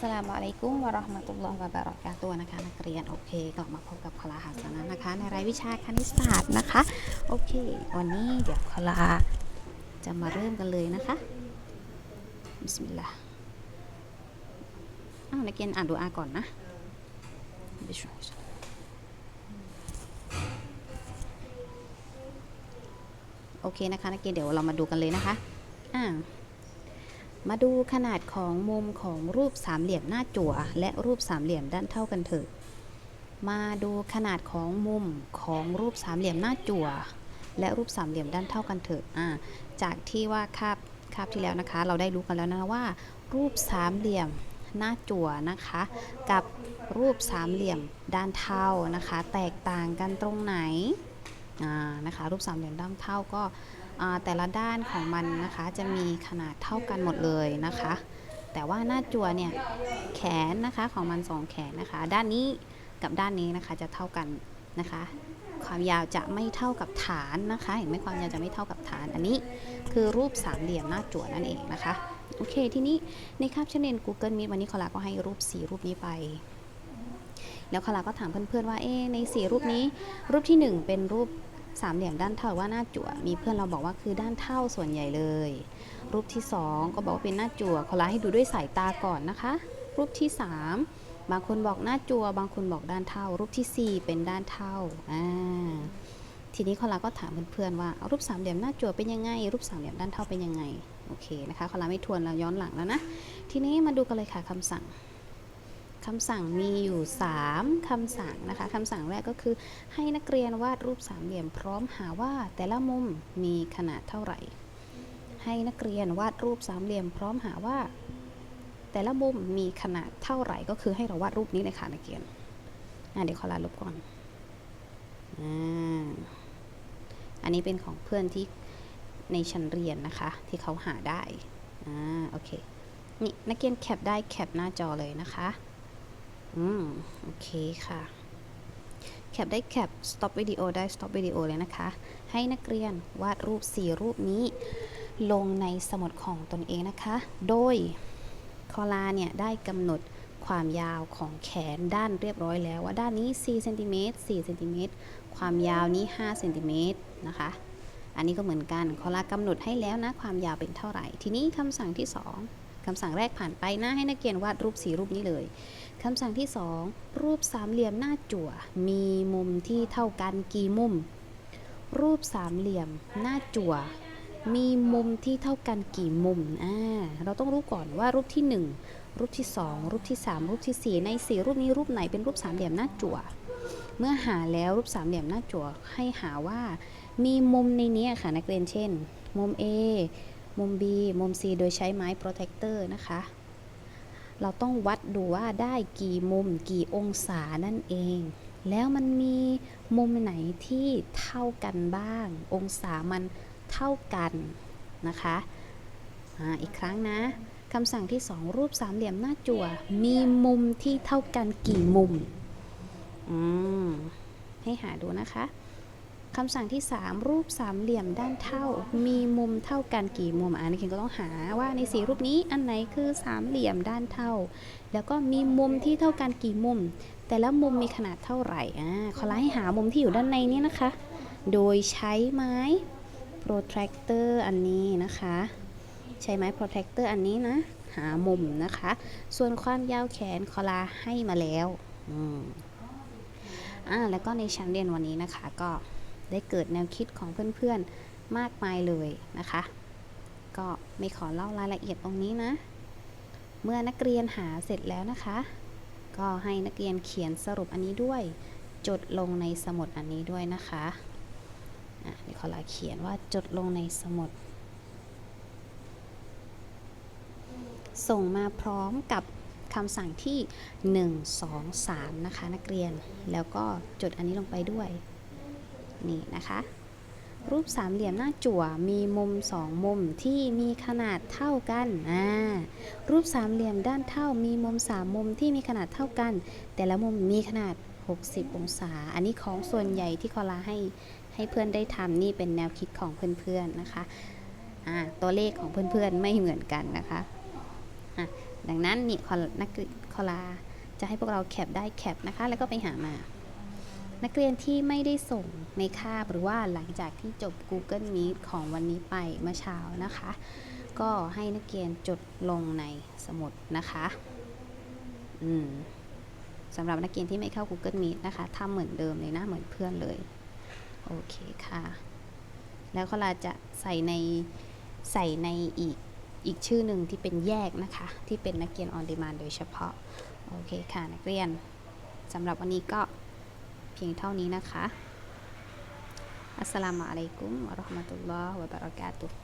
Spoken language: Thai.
สลามอะลัยกุมวะราะห์มะตุลลอฮ์วะบะเราะกาตุฮ์นะคะนักเรียนโอเคกลับมาพบกับคลาหัสนะนะคะ ในรายวิชาคณิตศาสตร์นะคะ โอเค วันนี้เดี๋ยวคลาจะมาเริ่มกันเลยนะคะบิสมิลลาห์อ้าวนักเรียนอ่านดูอาก่อนนะบิสมิลลาห์ โอเคนะคะนักเรียนเดี๋ยวเรามาดูกันเลยนะคะอ่า มาดูขนาดของมุมของรูปสามเหลี่ยมหน้าจั่ว และรูปสามเหลี่ยมด้านเท่ากันเถอะ มาดูขนาดของมุมของรูปสามเหลี่ยมหน้าจั่ว และรูปสามเหลี่ยมด้านเท่ากันเถอะอ่าจากที่ว่าคาบคาบที่แล้วนะคะ เราได้รู้กันแล้วนะว่า รูปสามเหลี่ยมหน้าจั่วนะคะ กับรูปสามเหลี่ยมด้านเท่านะคะ แตกต่างกันตรงไหนอ่านะคะ รูปสามเหลี่ยมด้านเท่าก็ แต่ละด้านของมันนะคะจะมีขนาดเท่ากันหมดเลยนะคะ แต่ว่าหน้าจั่วเนี่ยแขนนะคะของมันสองแขนนะคะ ด้านนี้กับด้านนี้นะคะจะเท่ากันนะคะ ความยาวจะไม่เท่ากับฐานนะคะ เห็นไหมความยาวจะไม่เท่ากับฐาน อันนี้คือรูปสามเหลี่ยมหน้าจั่วนั่นเองนะคะโอเค ทีนี้ในคาบเชนเรียน Google Meet วันนี้คอลาก็ให้รูปสี่รูปนี้ไป แล้วคอลาก็ถามเพื่อนๆว่าเอ๊ในสี่รูปนี้ รูปที่หนึ่งเป็นรูป สามเหลี่ยมด้านเท่าหรือว่าหน้าจั่วมีเพื่อนเราบอกว่าคือด้านเท่าส่วนใหญ่เลย รูปที่ 2 ก็บอกว่าเป็นหน้าจั่วขอลาให้ดูด้วยสายตาก่อนนะคะ รูปที่ 3 บางคนบอกหน้าจั่วบางคนบอกด้านเท่า รูปทีสี่4 เป็นด้านเท่าอ่าทีนี้คอลาก็ถามเพื่อนๆว่าเอารูปสามเหลี่ยมหน้าจั่วเป็นยังไง รูปสามเหลี่ยมด้านเท่าเป็นยังไงโอเคนะคะคอลาไม่ทวนเราย้อนหลังแล้วนะทีนี้มาดูกันเลยค่ะคำสั่ง คำสั่งมีอยู่ 3คำสั่งนะคะคำสั่งแรกก็คือ ให้นักเรียนวาดรูปสามเหลี่ยมพร้อมหาว่าแต่ละมุมมีขนาดเท่าไหร่ ให้นักเรียนวาดรูปสามเหลี่ยมพร้อมหาว่า แต่ละมุมมีขนาดเท่าไหร่ ก็คือให้เราวาดรูปนี้เลยค่ะนักเรียนเดี๋ยวขอลาลบก่อนอันนี้เป็นของเพื่อนที่ในชั้นเรียนนะคะ ที่เขาหาได้ อ่า โอเค นี่นักเรียนแคปได้แคปหน้าจอเลยนะคะ อืม โอเคค่ะ แคปได้แคป stop วิดีโอได้ stop วิดีโอเลยนะคะ ให้นักเรียนวาดรูป 4 รูปนี้ ลงในสมุดของตนเองนะคะ โดยคอลาเนี่ยได้กำหนดความยาวของแขนด้านเรียบร้อยแล้ว ว่าด้านนี้4เซนติเมตร4เซนติเมตรความยาวนี้5เซนติเมตรนะคะ อันนี้ก็เหมือนกันคอลากำหนดให้แล้วนะ ความยาวเป็นเท่าไหร่ ทีนี้คำสั่งที่ 2 คำสั่งแรกผ่านไปนะให้นักเรียนวาดรูปสีรูปนี้เลยคำสั่งที่ 2 รูปสามเหลี่ยมหน้าจั่ว มีมุมที่เท่ากันกี่มุม รูปสามเหลี่ยมหน้าจั่ว มีมุมที่เท่ากันกี่มุมอ่าเราต้องรู้ก่อนว่ารูปที่ 1 รูปที่ 2 รูปที่ 3 รูปทีสี่4 ใน 4 รูปนี้รูปไหนเป็นรูปสามเหลี่ยมหน้าจั่ว เมื่อหาแล้วรูปสามเหลี่ยมหน้าจั่วให้หาว่า มีมุมในนี้ค่ะนักเรียนเช่น มุม A มุม B มุม C โดยใช้ไม้ protector นะคะ เราต้องวัดดูว่าได้กี่มุมกี่องศานั่นเอง แล้วมันมีมุมไหนที่เท่ากันบ้าง องศามันเท่ากันนะคะอ่าอีกครั้งนะคำสั่งที่ 2 รูปสามเหลี่ยมหน้าจั่ว มีมุมที่เท่ากันกี่มุม อืม ให้หาดูนะคะ คำสั่งที่ 3 รูปสามเหลี่ยมด้านเท่า มีมุมเท่ากันกี่มุมอ่านักเรียนก็ต้องหาว่าในสีรูปนี้อันไหนคือสามเหลี่ยมด้านเท่า แล้วก็มีมุมที่เท่ากันกี่มุม แต่ละมุมมีขนาดเท่าไหร่อ่าขอไล่ให้หามุมที่อยู่ด้านในนี้นะคะ โดยใช้ไม้ protractor อันนี้นะคะ ใช้ไม้ protractor อันนี้นะ หามุมนะคะ ส่วนความยาวแขนคอลาให้มาแล้วอืมอ่าแล้วก็ในชั้นเรียนวันนี้นะคะก็ ได้เกิดแนวคิดของเพื่อนๆมากมายเลยนะคะ ก็ไม่ขอเล่ารายละเอียดตรงนี้นะ เมื่อนักเรียนหาเสร็จแล้วนะคะ ก็ให้นักเรียนเขียนสรุปอันนี้ด้วย จดลงในสมุดอันนี้ด้วยนะคะอะเดี๋ยวขอลาเขียนว่าจดลงในสมุด ส่งมาพร้อมกับคำสั่งที่ 1 2 3 นะคะ นักเรียนแล้วก็จดอันนี้ลงไปด้วย นี่นะคะ รูปสามเหลี่ยมหน้าจั่วมีมุม2มุมที่มีขนาดเท่ากันอ่ารูปสามเหลี่ยมด้านเท่ามีมุม3มุมที่มีขนาดเท่ากัน แต่ละมุมมีขนาด 60 องศา อันนี้ของส่วนใหญ่ที่คอลาให้ให้เพื่อนได้ทำนี่เป็นแนวคิดของเพื่อนๆนะคะอ่าตัวเลขของเพื่อนๆไม่เหมือนกันนะคะะดังนั้นนี่คอลนักคอลาจะให้พวกเราแคปได้แคปนะคะ แล้วก็ไปหามา นักเรียนที่ไม่ได้ส่งในคาบหรือว่าหลังจากที่จบ Google Meet ของวันนี้ไปเมื่อเช้านะคะ ก็ให้นักเรียนจดลงในสมุดนะคะอืมสำหรับนักเรียนที่ไม่เข้า Google Meet นะคะทำเหมือนเดิมเลยนะเหมือนเพื่อนเลย โอเคค่ะ แล้วก็เราจะใส่ในใส่ในอีกอีกชื่อหนึ่งที่เป็นแยกนะคะ ที่เป็นนักเรียน on demand โดยเฉพาะ โอเคค่ะ นักเรียนสำหรับวันนี้ก็ พียงเท่านี้นะคะ อัสสลามุอะลัยกุมวะเราะห์มะตุลลอฮ์วะบะเราะกาตุฮ์